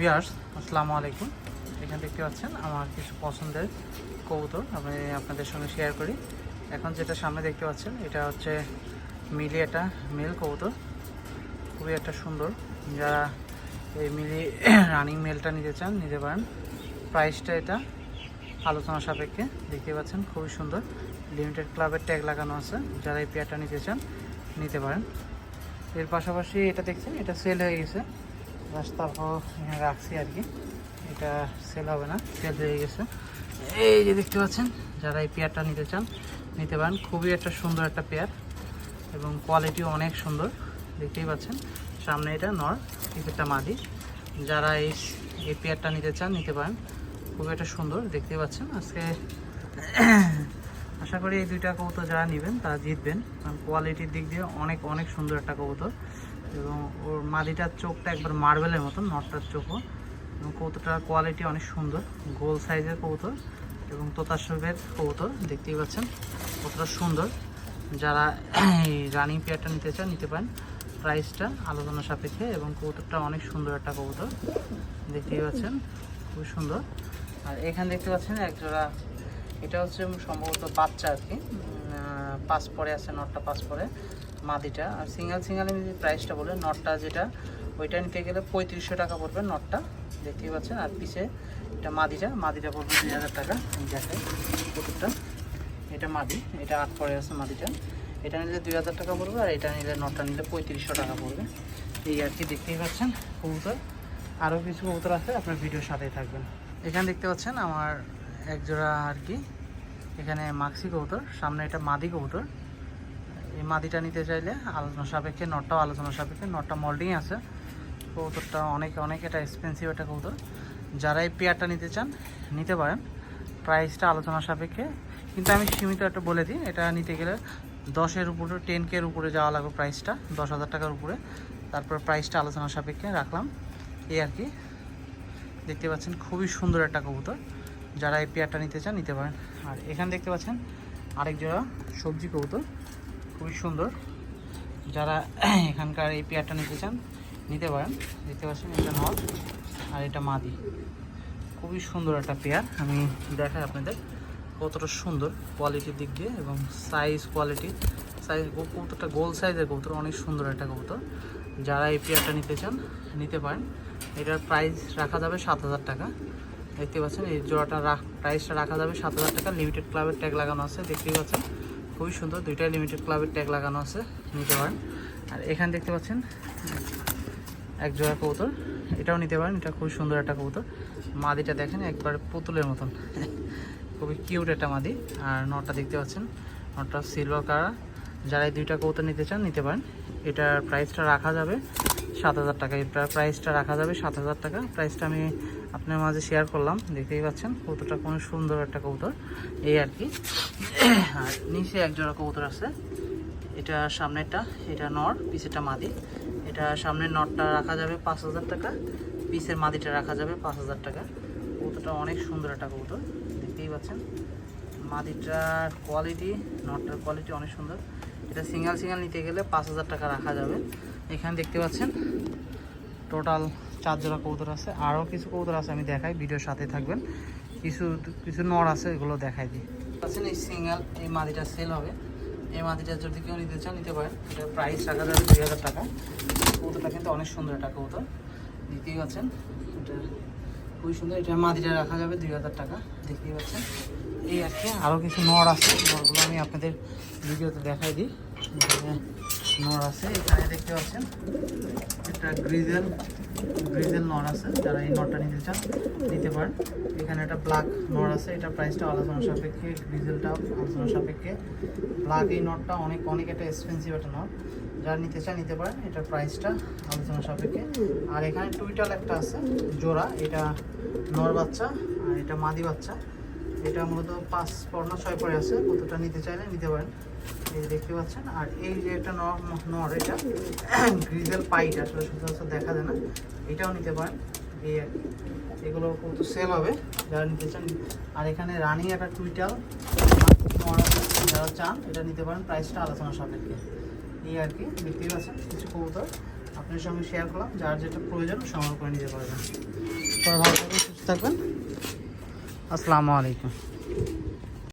বিয়ার্স, আসসালামু আলাইকুম। এখানে দেখতে পাচ্ছেন আমার কিছু পছন্দের কবুতর, আমি আপনাদের সঙ্গে শেয়ার করি। এখন যেটা সামনে দেখতে পাচ্ছেন, এটা হচ্ছে মিলি একটা মেল কবুতর। খুবই একটা সুন্দর। যারা এই মিলি রানিং মেলটা নিতে চান, নিতে পারেন। প্রাইসটা এটা আলোচনা সাপেক্ষে দেখতে পাচ্ছেন, খুবই সুন্দর। লিমিটেড ক্লাবের ট্যাগ লাগানো আছে। যারা এই পেয়ারটা নিতে চান, নিতে পারেন। এর পাশাপাশি এটা দেখছেন, এটা সেল হয়ে গেছে। রাস্তা এখানে রাখছি আর কি। এটা সেল হবে না সেল হয়ে গেছে। এই যে দেখতে পাচ্ছেন, যারা এই পেয়ারটা নিতে চান, নিতে পারেন। খুবই একটা সুন্দর একটা পেয়ার এবং কোয়ালিটিও অনেক সুন্দর। দেখতেই পাচ্ছেন, সামনে এটা নর একটা মাদি যারা এই এই পেয়ারটা নিতে চান, নিতে পারেন। খুবই একটা সুন্দর, দেখতেই পাচ্ছেন। আজকে আশা করি এই দুইটা কবুতর যারা নেবেন, তারা জিতবেন। কারণ কোয়ালিটির দিক দিয়ে অনেক অনেক সুন্দর একটা কবুতর। এবং ওর মাদিটার চোখটা একবার মার্বেলের মতন, নটটার চোখও। এবং কবুতরটার কোয়ালিটি অনেক সুন্দর, গোল সাইজের কবুতর এবং তোতাসবের কবুতর, দেখতেই পাচ্ছেন, কতটা সুন্দর। যারা এই রানিং পেয়ারটা নিতে চান, নিতে পারেন। প্রাইসটা আলোচনা সাপেক্ষে এবং কবুতরটা অনেক সুন্দর একটা কবুতর, দেখতেই পাচ্ছেন খুব সুন্দর। আর এখানে দেখতে পাচ্ছেন একজোড়া এটা হচ্ছে সম্ভবত বাচ্চা আর কি। পাস পরে আছে, নটটা পাস পরে। মাদিটা। আর সিঙ্গেল সিঙ্গেল যদি প্রাইসটা বলে নটটা যেটা, ওইটা নিতে গেলে পঁয়ত্রিশশো টাকা পড়বে নটটা দেখতেই পাচ্ছেন, আর পিছে এটা মাদিটা। মাদিটা পড়বে দুই হাজার টাকা দেখেন এটা মাদি, এটা আট পরে আছে মাদিটা। এটা নিলে দুই হাজার টাকা পড়বে, আর এটা নিলে নটটা নিলে পঁয়ত্রিশশো টাকা পড়বে। এই আর কি, দেখতেই পাচ্ছেন কবুতর। আরও কিছু কবুতর আছে, আপনার ভিডিওর সাথেই থাকবেন। এখানে দেখতে পাচ্ছেন আমার একজোড়া আর কি। এখানে মাক্সি কবুতর, সামনে এটা মাদি কবুতর। এই মাদিটা নিতে চাইলে আলোচনা সাপেক্ষে নটটাও আলোচনা সাপেক্ষে, নটটা মোল্ডিং আছে। কবুতরটা অনেক অনেক এটা এক্সপেন্সিভ একটা কবুতর। যারা এই পেয়ারটা নিতে চান, নিতে পারেন। প্রাইসটা আলোচনা সাপেক্ষে। কিন্তু আমি সীমিত একটা বলে দিই, এটা নিতে গেলে দশের উপরে টেন কের উপরে যাওয়া লাগবে প্রাইসটা দশ হাজার টাকার উপরে। তারপর প্রাইসটা আলোচনা সাপেক্ষে রাখলাম। এই আর কি। দেখতে পাচ্ছেন, খুবই সুন্দর একটা কবুতর। যারা এই পেয়ারটা নিতে চান, নিতে পারেন। আর এখানে দেখতে পাচ্ছেন, আরেক জোড়া সবজি কবুতর। খুবই সুন্দর। যারা এখানকার এই পেয়ারটা নিতে চান, নিতে পারেন। দেখতে পাচ্ছেন, এটা নল আর এটা মাদি। খুবই সুন্দর একটা পেয়ার। আমি দেখাই আপনাদের কতটা সুন্দর কোয়ালিটির দিক দিয়ে এবং সাইজ কোয়ালিটি সাইজ কবুতরটা গোল সাইজের কবুতর, অনেক সুন্দর একটা কবুতর। যারা এই পেয়ারটা নিতে চান, নিতে পারেন। এটার প্রাইস রাখা যাবে সাত হাজার টাকা। দেখতে পাচ্ছেন, এই জোড়াটা রাখ প্রাইসটা রাখা যাবে সাত হাজার টাকা। লিমিটেড ক্লাবের ট্যাগ লাগানো আছে, দেখতেই পাচ্ছেন। খুবই সুন্দর, দুইটাই লিমিটেড ক্লাবের ট্যাগ লাগানো আছে, নিতে পারেন। আর এখানে দেখতে পাচ্ছেন, এক জোড়া কবুতর, এটাও নিতে পারেন, এটা খুবই সুন্দর একটা কবুতর। মাদিটা দেখেন, একবার পুতুলের মতন। খুবই কিউট একটা মাদি। আর নটটা দেখতে পাচ্ছেন, নটটা সিলভার কালার যারা এই দুইটা কবুতর নিতে চান, নিতে পারেন। এটার প্রাইসটা রাখা যাবে সাত হাজার টাকা। এটার প্রাইসটা রাখা যাবে সাত হাজার টাকা। প্রাইসটা আমি আপনার মাঝে শেয়ার করলাম, দেখতেই পাচ্ছেন, কবুতরটা কোনো সুন্দর একটা কবুতর, এই আর কি। আর নিচে এক জোড়া কবুতর আছে, এটা সামনেরটা, এটা নর পিছেরটা মাদি। এটা সামনের নটটা রাখা যাবে পাঁচ হাজার টাকা, পিসের মাদিটা রাখা যাবে পাঁচ হাজার টাকা। কবুতরটা অনেক সুন্দর একটা কবুতর, দেখতেই পাচ্ছেন। মাদিটার কোয়ালিটি নটটার কোয়ালিটি অনেক সুন্দর। এটা সিঙ্গেল সিঙ্গেল নিতে গেলে পাঁচ হাজার টাকা রাখা যাবে। এখানে দেখতে পাচ্ছেন টোটাল চার জোড়া কবুতর আছে, আরও কিছু কবুতর আছে আমি দেখাই, ভিডিওর সাথে থাকবেন। কিছু কিছু নর আছে, এগুলো দেখাই দিই। আছেন এই সিঙ্গেল, এই মাদিটা সেল হবে। এই মাদিটা যদি কেউ নিতে চান, নিতে পারেন। এটার প্রাইস রাখা যাবে দুই হাজার টাকা। কবুতরটা কিন্তু অনেক সুন্দর একটা কবুতর। দেখতেই পাচ্ছেন, এটা খুবই সুন্দর। এটা মাদিটা রাখা যাবে দুই হাজার টাকা। দেখতেই পাচ্ছেন, এই আর কি। আরও কিছু নর আছে, নরগুলো আমি আপনাদের ভিডিওতে দেখাই দিই। নর আছে, এখানে দেখতে পাচ্ছেন। একটা গ্রিজেল গ্রিজেল নর আছে, যারা এই নরটা নিতে চান, নিতে পারেন। এখানে একটা ব্ল্যাক নর আছে, এটা প্রাইসটা আলোচনা সাপেক্ষে, গ্রিজেলটা আলোচনা সাপেক্ষে। ব্ল্যাক এই নটটা অনেক অনেক একটা এক্সপেন্সিভ একটা নট যারা নিতে চান, নিতে পারেন, এটার প্রাইসটা আলোচনা সাপেক্ষে। আর এখানে টুইটাল একটা আছে, জোড়া, এটা নর বাচ্চা, আর এটা মাদি বাচ্চা। এটা মূলত পাঁচ পর না ছয় পরে আছে, কতটা নিতে চাইলে নিতে পারেন। দেখতে পাচ্ছেন, আর এই যে একটা নর এটা, গ্রিজেল পাইট আসলে সচরাচর দেখা যায় না, এটাও নিতে পারেন, এই আর। এগুলো কত সেল হবে, যারা নিতে চান। আর এখানে রানিং একটা টুইটাল যারা চান, এটা নিতে পারেন প্রাইসটা আলোচনা সাপেক্ষে। এই আর কি, দেখতেই পাচ্ছেন, কিছু কবুতর। আপনার সঙ্গে শেয়ার করলাম, যার যেটা প্রয়োজন, সংগ্রহ করে নিতে পারবেন। সবাই ভালো থাকবেন, সুস্থ থাকবেন। আসসালামু আলাইকুম।